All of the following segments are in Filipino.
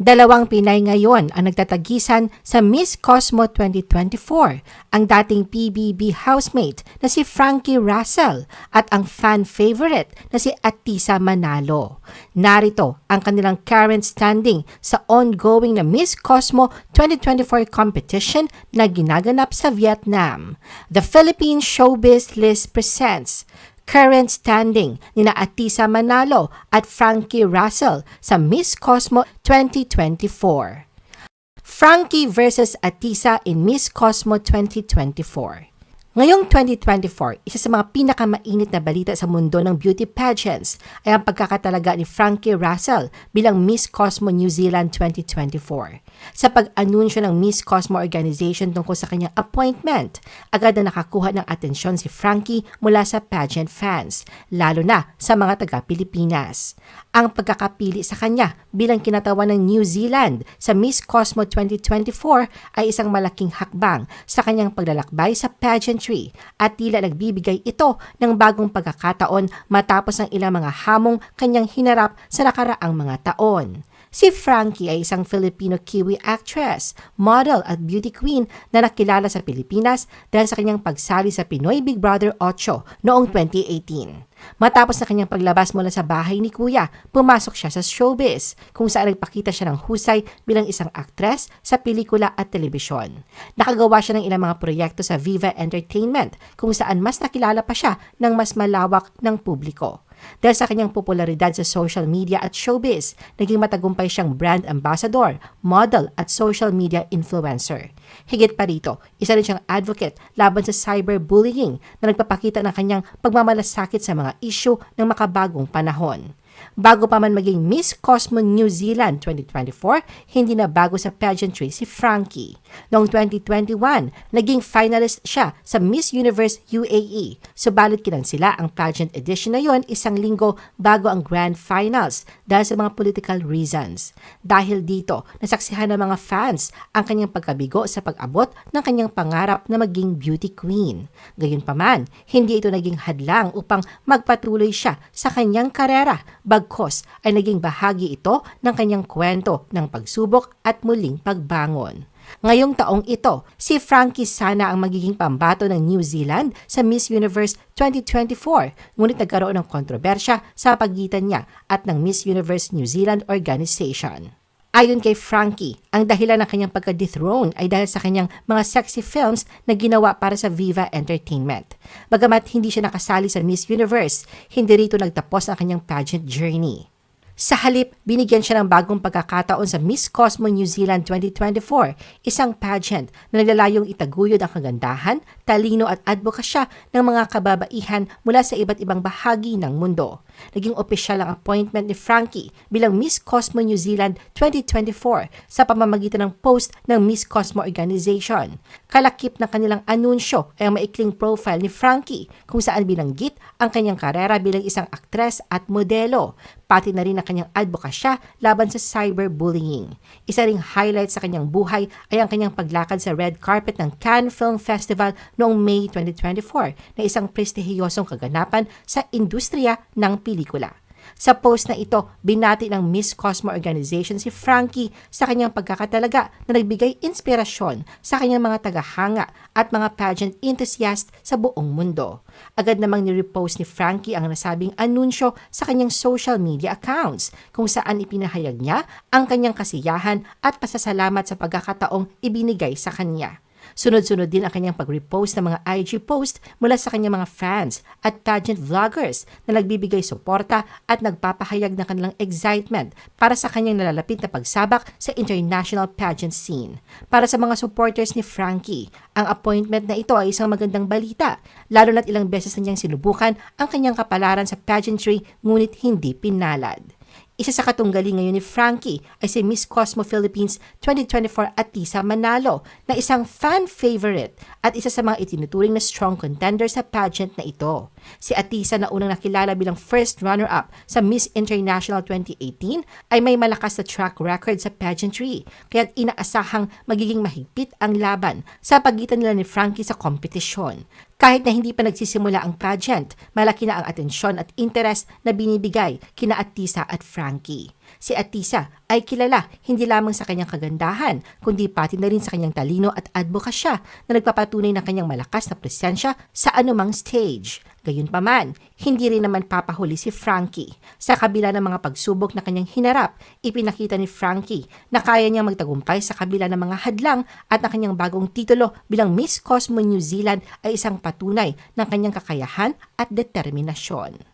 Dalawang Pinay ngayon ang nagtatagisan sa Miss Cosmo 2024, ang dating PBB housemate na si Frankie Russell at ang fan favorite na si Atisa Manalo. Narito ang kanilang current standing sa ongoing na Miss Cosmo 2024 competition na ginaganap sa Vietnam. The Philippine Showbiz List presents current standing ni na Atisa Manalo at Frankie Russell sa Miss Cosmo 2024. Frankie versus Atisa in Miss Cosmo 2024. Ngayong 2024, isa sa mga pinakamainit na balita sa mundo ng beauty pageants ay ang pagkakatalaga ni Frankie Russell bilang Miss Cosmo New Zealand 2024. Sa pag-anunsyo ng Miss Cosmo Organization tungkol sa kanyang appointment, agad na nakakuha ng atensyon si Frankie mula sa pageant fans, lalo na sa mga taga-Pilipinas. Ang pagkakapili sa kanya bilang kinatawan ng New Zealand sa Miss Cosmo 2024 ay isang malaking hakbang sa kanyang paglalakbay sa pageantry at tila nagbibigay ito ng bagong pagkakataon matapos ang ilang mga hamong kanyang hinarap sa nakaraang mga taon. Si Frankie ay isang Filipino-Kiwi actress, model at beauty queen na nakilala sa Pilipinas dahil sa kanyang pagsali sa Pinoy Big Brother 8 noong 2018. Matapos na kanyang paglabas mula sa bahay ni Kuya, pumasok siya sa showbiz kung saan nagpakita siya ng husay bilang isang aktres sa pelikula at telebisyon. Nakagawa siya ng ilang mga proyekto sa Viva Entertainment kung saan mas nakilala pa siya ng mas malawak ng publiko. Dahil sa kanyang popularidad sa social media at showbiz, naging matagumpay siyang brand ambassador, model at social media influencer. Higit pa rito, isa rin siyang advocate laban sa cyberbullying na nagpapakita ng kanyang pagmamalasakit sa mga issue ng makabagong panahon. Bago pa man maging Miss Cosmo New Zealand 2024, hindi na bago sa pageantry si Frankie. Noong 2021, naging finalist siya sa Miss Universe UAE. Subalit kinansila ang pageant edition na yon isang linggo bago ang grand finals dahil sa mga political reasons. Dahil dito, nasaksihan ng mga fans ang kanyang pagkabigo sa pag-abot ng kanyang pangarap na maging beauty queen. Gayunpaman, hindi ito naging hadlang upang magpatuloy siya sa kanyang karera bagkos ay naging bahagi ito ng kanyang kwento ng pagsubok at muling pagbangon. Ngayong taong ito, si Frankie sana ang magiging pambato ng New Zealand sa Miss Universe 2024, ngunit nagkaroon ng kontrobersya sa pagitan niya at ng Miss Universe New Zealand Organization. Ayon kay Frankie, ang dahilan ng kanyang pagka-dethrone ay dahil sa kanyang mga sexy films na ginawa para sa Viva Entertainment. Bagamat hindi siya nakasali sa Miss Universe, hindi rito nagtapos ang kanyang pageant journey. Sa halip, binigyan siya ng bagong pagkakataon sa Miss Cosmo New Zealand 2024, isang pageant na naglalayong itaguyod ang kagandahan, talino at advokasya ng mga kababaihan mula sa iba't ibang bahagi ng mundo. Naging opisyal ang appointment ni Frankie bilang Miss Cosmo New Zealand 2024 sa pamamagitan ng post ng Miss Cosmo Organization. Kalakip ng kanilang anunsyo ay ang maikling profile ni Frankie kung saan binanggit ang kanyang karera bilang isang aktres at modelo pati na rin ang kanyang advokasya laban sa cyberbullying. Isa ring highlight sa kanyang buhay ay ang kanyang paglakad sa red carpet ng Cannes Film Festival noong May 2024 na isang prestihiyosong kaganapan sa industriya ng pelikula. Sa post na ito, binati ng Miss Cosmo Organization si Frankie sa kanyang pagkakatalaga na nagbigay inspirasyon sa kanyang mga tagahanga at mga pageant enthusiast sa buong mundo. Agad namang ni-repost ni Frankie ang nasabing anunsyo sa kanyang social media accounts kung saan ipinahayag niya ang kanyang kasiyahan at pasasalamat sa pagkakataong ibinigay sa kanya. Sunod-sunod din ang kanyang pag-repost ng mga IG post mula sa kanyang mga fans at pageant vloggers na nagbibigay suporta at nagpapahayag ng kanilang excitement para sa kanyang nalalapit na pagsabak sa international pageant scene. Para sa mga supporters ni Frankie, ang appointment na ito ay isang magandang balita, lalo na't ilang beses na niyang sinubukan ang kanyang kapalaran sa pageantry ngunit hindi pinalad. Isa sa katunggali ngayon ni Frankie ay si Miss Cosmo Philippines 2024 Atisa Manalo na isang fan favorite at isa sa mga itinuturing na strong contender sa pageant na ito. Si Atisa na unang nakilala bilang first runner-up sa Miss International 2018 ay may malakas na track record sa pageantry kaya inaasahang magiging mahigpit ang laban sa pagitan nila ni Frankie sa kompetisyon. Kahit na hindi pa nagsisimula ang pageant, malaki na ang atensyon at interest na binibigay kina Atisa at Frankie. Si Atisa ay kilala hindi lamang sa kanyang kagandahan, kundi pati na rin sa kanyang talino at advokasya na nagpapatunay ng kanyang malakas na presensya sa anumang stage. Gayunpaman, hindi rin naman papahuli si Frankie. Sa kabila ng mga pagsubok na kanyang hinarap, ipinakita ni Frankie na kaya niyang magtagumpay sa kabila ng mga hadlang at na kanyang bagong titulo bilang Miss Cosmo New Zealand ay isang patunay ng kanyang kakayahan at determinasyon.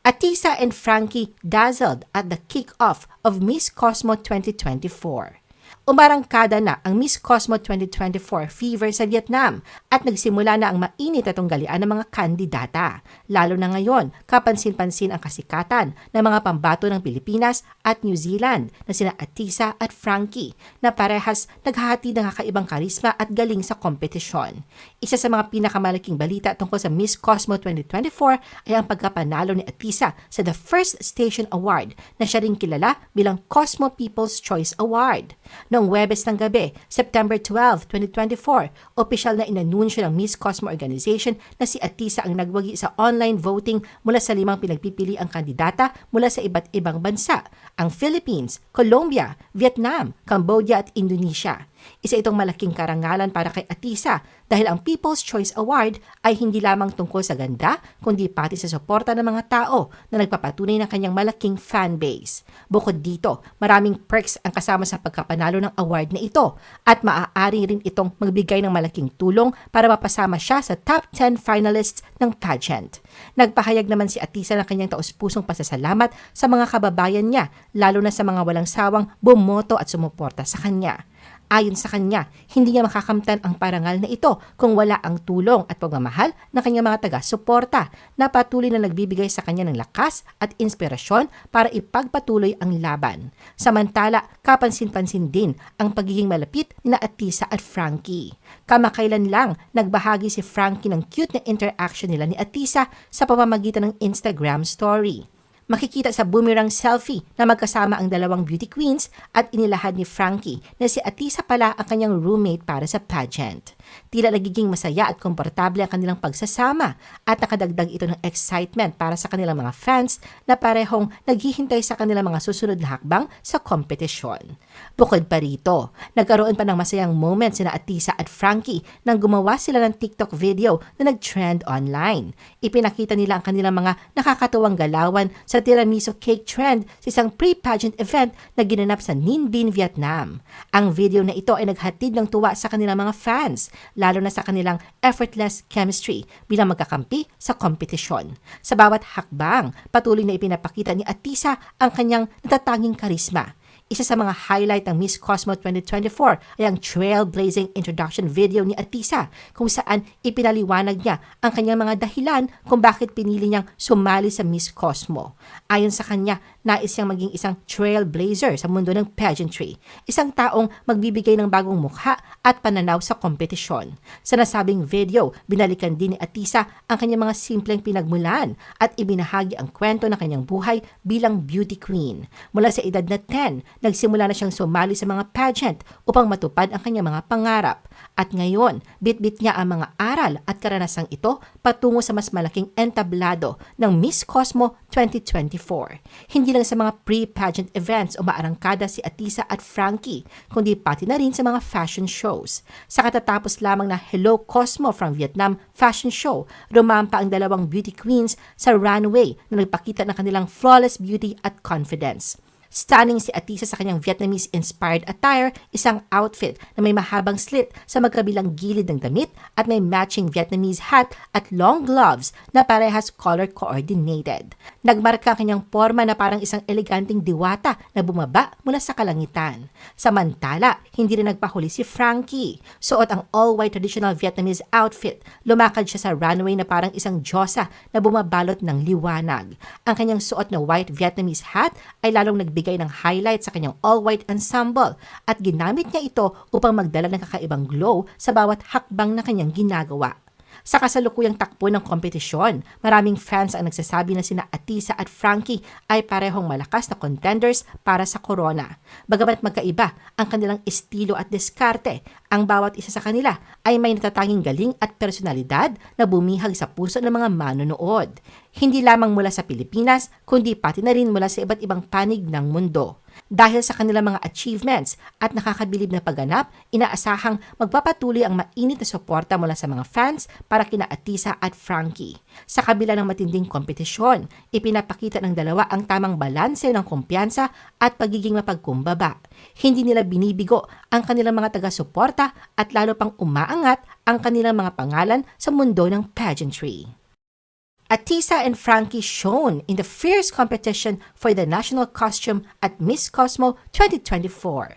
Atisa and Frankie dazzled at the kick-off of Miss Cosmo 2024. Umarangkada na ang Miss Cosmo 2024 fever sa Vietnam at nagsimula na ang mainit na tunggalian ng mga kandidata. Lalo na ngayon, kapansin-pansin ang kasikatan ng mga pambato ng Pilipinas at New Zealand na sina Atisa at Frankie na parehas naghahati ng kakaibang karisma at galing sa kompetisyon. Isa sa mga pinakamalaking balita tungkol sa Miss Cosmo 2024 ay ang pagkapanalo ni Atisa sa The First Station Award na siya rin kilala bilang Cosmo People's Choice Award. Noong Webes ng gabi, September 12, 2024, opisyal na inanunsyo ng Miss Cosmo Organization na si Atisa ang nagwagi sa online voting mula sa limang pinagpipili ang kandidata mula sa iba't ibang bansa, ang Philippines, Colombia, Vietnam, Cambodia at Indonesia. Isa itong malaking karangalan para kay Atisa dahil ang People's Choice Award ay hindi lamang tungkol sa ganda, kundi pati sa suporta ng mga tao na nagpapatunay ng kanyang malaking fan base. Bukod dito, maraming perks ang kasama sa pagkapanalo ng award na ito at maaari rin itong magbigay ng malaking tulong para mapasama siya sa top 10 finalists ng pageant. Nagpahayag naman si Atisa ng kanyang taus-pusong pasasalamat sa mga kababayan niya, lalo na sa mga walang sawang bumoto at sumuporta sa kanya. Ayon sa kanya, hindi niya makakamtan ang parangal na ito kung wala ang tulong at pagmamahal ng kanyang mga taga-suporta na patuloy na nagbibigay sa kanya ng lakas at inspirasyon para ipagpatuloy ang laban. Samantala, kapansin-pansin din ang pagiging malapit na Atisa at Frankie. Kamakailan lang, nagbahagi si Frankie ng cute na interaction nila ni Atisa sa pamamagitan ng Instagram story makikita sa boomerang selfie na magkasama ang dalawang beauty queens at inilahad ni Frankie na si Atisa pala ang kanyang roommate para sa pageant. Tila nagiging masaya at komportable ang kanilang pagsasama at nakadagdag ito ng excitement para sa kanilang mga fans na parehong naghihintay sa kanilang mga susunod na hakbang sa kompetisyon. Bukod pa rito, nagkaroon pa ng masayang moments sina Atisa at Frankie nang gumawa sila ng TikTok video na nag-trend online. Ipinakita nila ang kanilang mga nakakatuwang galawan tiramisu cake trend sa isang pre-pageant event na ginanap sa Ninh Binh, Vietnam. Ang video na ito ay naghatid ng tuwa sa kanilang mga fans, lalo na sa kanilang effortless chemistry bilang magkakampi sa kompetisyon. Sa bawat hakbang, patuloy na ipinapakita ni Atisa ang kanyang natatanging karisma isa sa mga highlight ng Miss Cosmo 2024 ay ang trailblazing introduction video ni Atisa kung saan ipinaliwanag niya ang kanyang mga dahilan kung bakit pinili niyang sumali sa Miss Cosmo. Ayon sa kanya, nais siyang maging isang trailblazer sa mundo ng pageantry, isang taong magbibigay ng bagong mukha at pananaw sa kompetisyon. Sa nasabing video, binalikan din ni Atisa ang kanyang mga simpleng pinagmulan at ibinahagi ang kwento ng kanyang buhay bilang beauty queen. Mula sa edad na 10, nagsimula na siyang sumali sa mga pageant upang matupad ang kanyang mga pangarap. At ngayon, bitbit niya ang mga aral at karanasang ito patungo sa mas malaking entablado ng Miss Cosmo 2024. Hindi lang sa mga pre-pageant events umaarangkada si Atisa at Frankie, kundi pati na rin sa mga fashion shows. Sa katatapos lamang na Hello Cosmo from Vietnam fashion show, rumampa ang dalawang beauty queens sa runway na nagpakita ng kanilang flawless beauty at confidence. Stunning si Atisa sa kanyang Vietnamese-inspired attire, isang outfit na may mahabang slit sa magkabilang gilid ng damit at may matching Vietnamese hat at long gloves na parehas color coordinated. Nagmarka kanyang forma na parang isang eleganteng diwata na bumaba mula sa kalangitan. Samantala, hindi rin nagpahuli si Frankie. Suot ang all-white traditional Vietnamese outfit. Lumakad siya sa runway na parang isang diyosa na bumabalot ng liwanag. Ang kanyang suot na white Vietnamese hat ay lalong nagbigay nagbigay ng highlight sa kanyang all-white ensemble at ginamit niya ito upang magdala ng kakaibang glow sa bawat hakbang na kanyang ginagawa. Sa kasalukuyang takbo ng kompetisyon, maraming fans ang nagsasabi na sina Atisa at Frankie ay parehong malakas na contenders para sa corona. Bagamat magkaiba ang kanilang estilo at diskarte, ang bawat isa sa kanila ay may natatanging galing at personalidad na bumihag sa puso ng mga manonood. Hindi lamang mula sa Pilipinas, kundi pati na rin mula sa iba't ibang panig ng mundo. Dahil sa kanilang mga achievements at nakakabilib na pagganap, inaasahang magpapatuloy ang mainit na suporta mula sa mga fans para kina Atisa at Frankie. Sa kabila ng matinding kompetisyon, ipinapakita ng dalawa ang tamang balanse ng kumpiyansa at pagiging mapagkumbaba. Hindi nila binibigo ang kanilang mga taga-suporta at lalo pang umaangat ang kanilang mga pangalan sa mundo ng pageantry. Atisa and Frankie shone in the fierce competition for the national costume at Miss Cosmo 2024.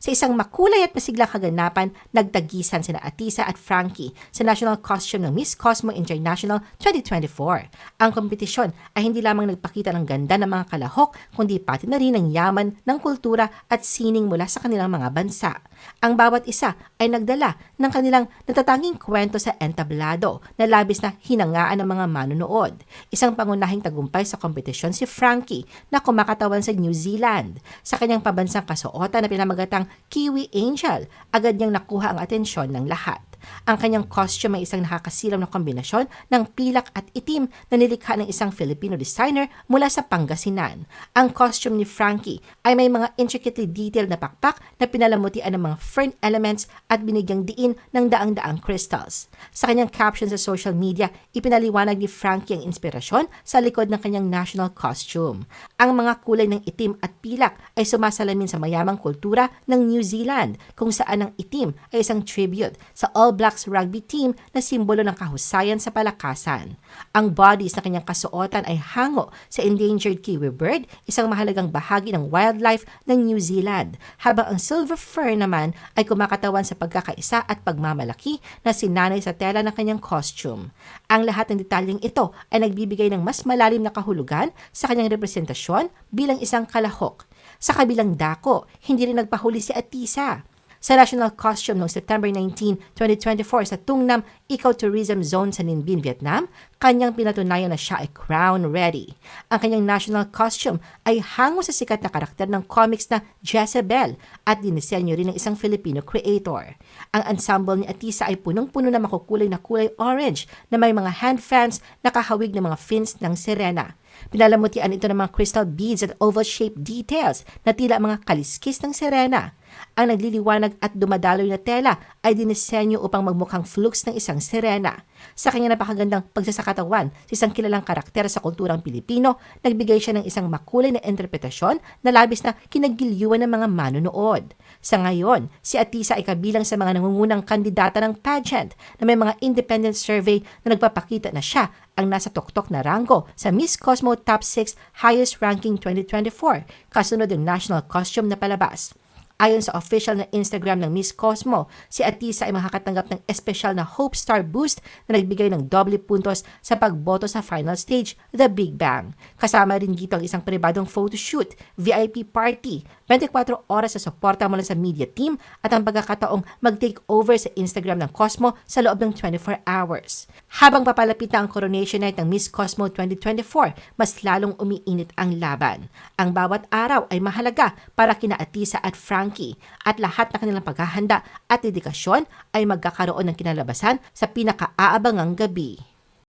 Sa isang makulay at masiglang kaganapan, nagtagisan sina Atisa at Frankie sa national costume ng Miss Cosmo International 2024. Ang kompetisyon ay hindi lamang nagpakita ng ganda ng mga kalahok, kundi pati na rin ng yaman ng kultura at sining mula sa kanilang mga bansa. Ang bawat isa ay nagdala ng kanilang natatanging kwento sa entablado na labis na hinangaan ng mga manonood. Isang pangunahing tagumpay sa kompetisyon si Frankie na kumakatawan sa New Zealand. Sa kanyang pabansang kasuotan na pinamagatang Kiwi Angel, agad niyang nakuha ang atensyon ng lahat. Ang kanyang costume ay isang nakakasilaw na kombinasyon ng pilak at itim na nilikha ng isang Filipino designer mula sa Pangasinan. Ang costume ni Frankie ay may mga intricately detailed na pakpak na pinalamutian ng mga fern elements at binigyang diin ng daang-daang crystals. Sa kanyang caption sa social media, ipinaliwanag ni Frankie ang inspirasyon sa likod ng kanyang national costume. Ang mga kulay ng itim at pilak ay sumasalamin sa mayamang kultura ng New Zealand kung saan ang itim ay isang tribute sa All Blacks rugby team na simbolo ng kahusayan sa palakasan. Ang bodies na kanyang kasuotan ay hango sa endangered kiwi bird, isang mahalagang bahagi ng wildlife ng New Zealand, habang ang silver fir naman ay kumakatawan sa pagkakaisa at pagmamalaki na sinanay sa tela ng kanyang costume. Ang lahat ng detalyeng ito ay nagbibigay ng mas malalim na kahulugan sa kanyang representasyon bilang isang kalahok. Sa kabilang dako, hindi rin nagpahuli si Atisa sa national costume noong September 19, 2024 sa Tungnam Ecotourism Zone sa Ninh Binh, Vietnam, kanyang pinatunayan na siya ay crown ready. Ang kanyang national costume ay hango sa sikat na karakter ng comics na Jezebel at dinisenyo rin ng isang Filipino creator. Ang ensemble ni Atisa ay punong-puno na makukulay na kulay orange na may mga hand fans na kahawig ng mga fins ng sirena. Pinalamutian ito ng mga crystal beads at oval-shaped details na tila mga kaliskis ng sirena. Ang nagliliwanag at dumadaloy na tela ay dinisenyo upang magmukhang flukes ng isang sirena. Sa kanya napakagandang pagsasakatawan sa isang kilalang karakter sa kulturang Pilipino, nagbigay siya ng isang makulay na interpretasyon na labis na kinagilyuan ng mga manonood. Sa ngayon, si Atisa ay kabilang sa mga nangungunang kandidata ng pageant na may mga independent survey na nagpapakita na siya ang nasa tuktok na rango sa Miss Cosmo Top 6 Highest Ranking 2024, kasunod ng national costume na palabas. Ayon sa official na Instagram ng Miss Cosmo, si Atisa ay makakatanggap ng espesyal na Hope Star Boost na nagbigay ng doble puntos sa pagboto sa final stage, The Big Bang. Kasama rin dito ang isang pribadong photoshoot, VIP party, 24 oras sa suporta mula sa media team at ang pagkakataong mag-take over sa Instagram ng Cosmo sa loob ng 24 hours. Habang papalapit na ang coronation night ng Miss Cosmo 2024, mas lalong umiinit ang laban. Ang bawat araw ay mahalaga para kina Atisa at Frank Frankie at lahat na kanilang paghahanda at dedikasyon ay magkakaroon ng kinalabasan sa pinakaabangang gabi.